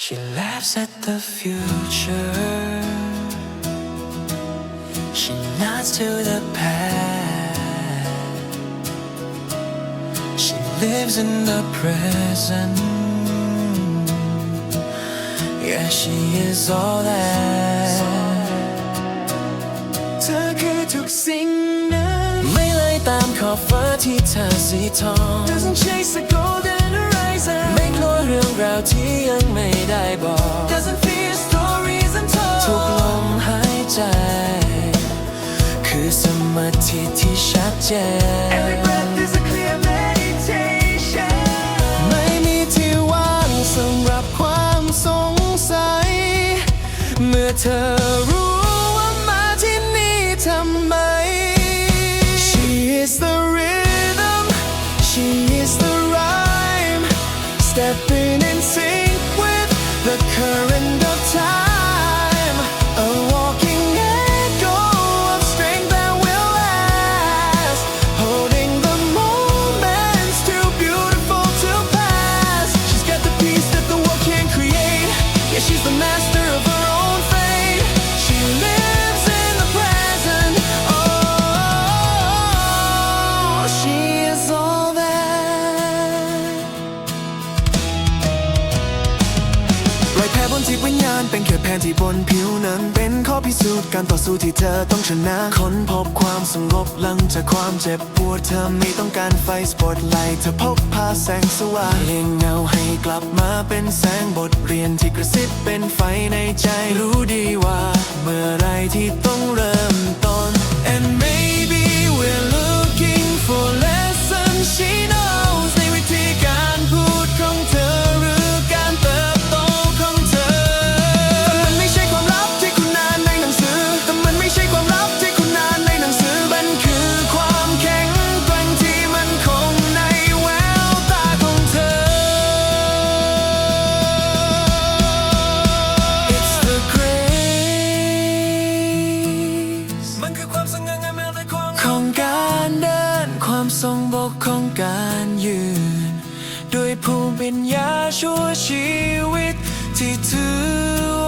She laughs at the future. She nods to the past. She lives in the present. Yeah, she is all that. เธอคือทุกสิ่งนั้น ไม่ไล่ตามขอบฟ้าที่เธอสีทอง Doesn't chase the golden เรื่องราวที่ยังไม่ได้บอก Doesn't fear stories untold ทุกลมหายใจ คือสมาธิที่ชัดเจน Every breath is a clear meditation ไม่มีที่ว่างสำหรับความสงสัย เมื่อเธอ current of time แผ่บนจิตวิญญาณ เป็นแค่แผนที่บนผิวหนังเป็นข้อพิสูจน์การต่อสู้ที่เธอต้องชนะค้นพบความสงบหลังจากความเจ็บปวดเธอไม่ต้องการไฟสปอตไลท์เธอพบพาแสงสว่างเลียงเงาให้กลับมาเป็นแสงบทเรียนที่กระซิบเป็นไฟในใจรู้ดีว่า เมื่อไรที่ต้องเริ่ม ทรงบกของการยืน ด้วยผู้ปัญญาชั่วชีวิตที่ถือ